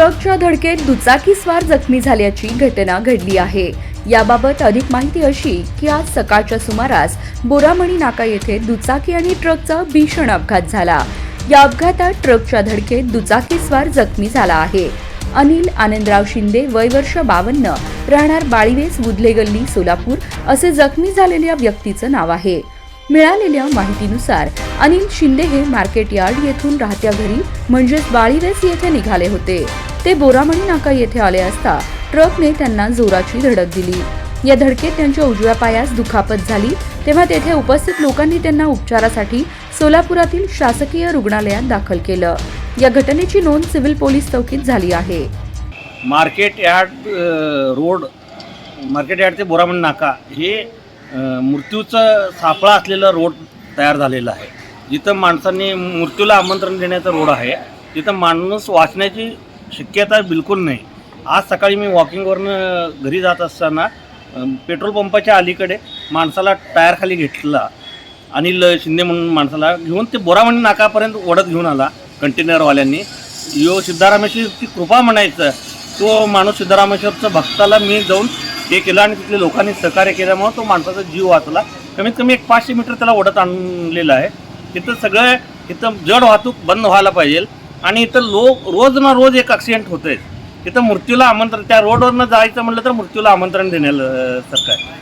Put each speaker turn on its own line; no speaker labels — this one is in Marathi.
ट्रकच्या धडकेत दुचाकीस्वार जखमी झाल्याची घटना घडली आहे. याबाबत अधिक माहिती अशी की आज सकाळच्या सुमारास बोरामणी नाका येथे दुचाकी आणि ट्रकचा भीषण अपघात झाला. या अपघातात ट्रकच्या धडकेत दुचाकीस्वार जखमी झाला आहे. अनिल आनंदराव शिंदे वय वर्ष बावन्न राहणार बाळीवेस बुधले गल्ली सोलापूर असे जखमी झालेल्या व्यक्तीचं नाव आहे. मिळालेल्या माहितीनुसार अनिल शिंदे हे मार्केट यार्ड येथून राहत्या घरी म्हणजेच बाळीवेस येथे निघाले होते. ते बोरामणी नाका येथे आले असता ट्रकने त्यांना जोराची धडक दिली. या धडकेत त्यांच्या उजव्या पायास दुखापत झाली. तेव्हा तेथे उपस्थित लोकांनी त्यांना उपचारासाठी सोलापुरातील शासकीय रुग्णालयात दाखल केलं. या घटनेची नोंद सिव्हिल पोलीस चौकीत झाली आहे.
Market yard road market yard ते बोरामण नाका हे मृत्यूचं सापळा असलेलं रोड तयार झालेलं आहे. जिथं माणसांनी मृत्यूला आमंत्रण देण्याचा रोड आहे तिथं माणूस वाचण्याची शक्यता बिलकुल नाही. आज सकाळी मी वॉकिंगवरनं घरी जात असताना पेट्रोल पंपाच्या अलीकडे माणसाला टायर खाली घेतला अनिल शिंदे म्हणून माणसाला घेऊन ते बोरामणी नाकापर्यंत ओढत घेऊन आला कंटेनरवाल्यांनी. यो सिद्धारामेश्वरची कृपा म्हणायचं तो माणूस सिद्धारामेश्वरचा भक्ताला मी जाऊन हे केलं आणि तिथल्या लोकांनी सहकार्य केल्यामुळं तो माणसाचा जीव वाचला. कमीत कमी एक पाचशे मीटर त्याला ओढत आणलेलं आहे. तिथं सगळं तिथं जड वाहतूक बंद व्हायला पाहिजे. आणि इथं लोक रोज ना रोज एक ॲक्सिडेंट होत आहेत इथं मृत्यूला आमंत्रण त्या रोडवरनं जायचं म्हटलं तर मृत्यूला आमंत्रण देण्यासारखं आहे.